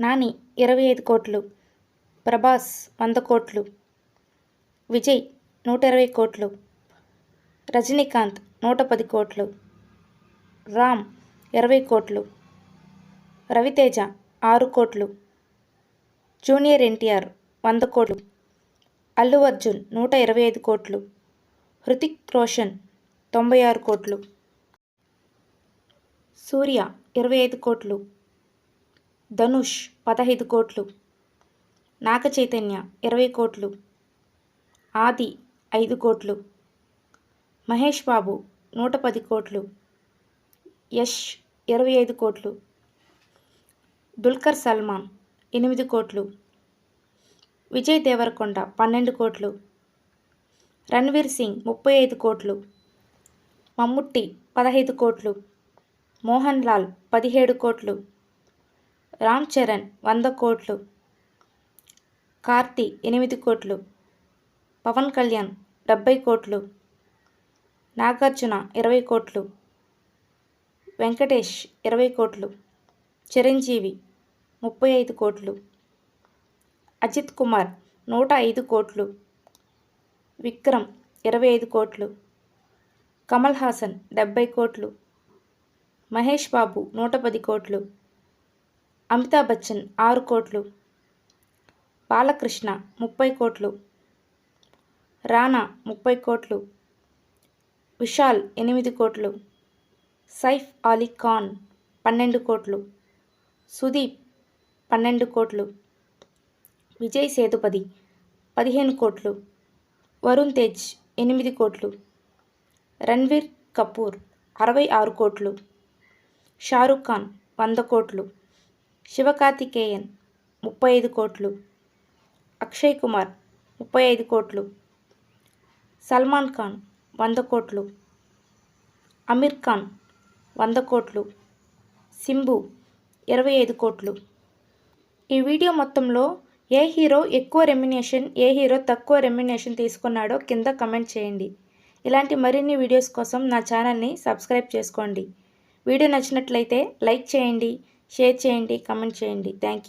నాని ఇరవై ఐదు కోట్లు. ప్రభాస్ వంద కోట్లు. విజయ్ నూట ఇరవై కోట్లు. రజనీకాంత్ నూట పది కోట్లు. రామ్ ఇరవై కోట్లు. రవితేజ ఆరు కోట్లు. జూనియర్ ఎన్టీఆర్ వంద కోట్లు. అల్లు అర్జున్ నూట ఇరవై ఐదు కోట్లు. హృతిక్ రోషన్ తొంభై ఆరు కోట్లు. సూర్య ఇరవై ఐదు కోట్లు. ధనుష్ పదహైదు కోట్లు నాగ చైతన్య ఇరవై కోట్లు ఆది ఐదు కోట్లు మహేష్ బాబు నూట పది కోట్లు యష్ ఇరవై ఐదు కోట్లు దుల్కర్ సల్మాన్ ఎనిమిది కోట్లు విజయ్ దేవరకొండ పన్నెండు కోట్లు రణ్వీర్ సింగ్ ముప్పై ఐదు కోట్లు మమ్ముట్టి పదహైదు కోట్లు మోహన్ లాల్ పదిహేడు కోట్లు రామ్ చరణ్ వంద కోట్లు. కార్తి ఎనిమిది కోట్లు. పవన్ కళ్యాణ్ డెబ్బై కోట్లు. నాగార్జున ఇరవై కోట్లు. వెంకటేష్ ఇరవై కోట్లు. చిరంజీవి ముప్పై ఐదు కోట్లు. అజిత్ కుమార్ నూట ఐదు కోట్లు. విక్రమ్ ఇరవై ఐదు కోట్లు. కమల్ హాసన్ డెబ్బై కోట్లు. మహేష్ బాబు నూట పది కోట్లు. అమితాబ్ బచ్చన్ ఆరు కోట్లు బాలకృష్ణ ముప్పై కోట్లు రానా ముప్పై కోట్లు విశాల్ ఎనిమిది కోట్లు సైఫ్ అలీ ఖాన్ పన్నెండు కోట్లు సుదీప్ పన్నెండు కోట్లు విజయ్ సేతుపతి పదిహేను కోట్లు వరుణ్ తేజ్ ఎనిమిది కోట్లు రణ్వీర్ కపూర్ అరవై ఆరు కోట్లు షారుఖ్ ఖాన్ వంద కోట్లు. శివకార్తికేయన్ ముప్పై ఐదు కోట్లు. అక్షయ్ కుమార్ ముప్పై ఐదు కోట్లు. సల్మాన్ ఖాన్ వంద కోట్లు. అమీర్ ఖాన్ వంద కోట్లు. సింబు ఇరవై ఐదు కోట్లు. ఈ వీడియో మొత్తంలో ఏ హీరో ఎక్కువ రెమ్యునేషన్ ఏ హీరో తక్కువ రెమ్యునేషన్ తీసుకున్నాడో కింద కమెంట్ చేయండి. ఇలాంటి మరిన్ని వీడియోస్ కోసం నా ఛానల్ని సబ్స్క్రైబ్ చేసుకోండి. వీడియో నచ్చినట్లయితే లైక్ చేయండి. షేర్ చేయండి కమెంట్ చేయండి. Thank you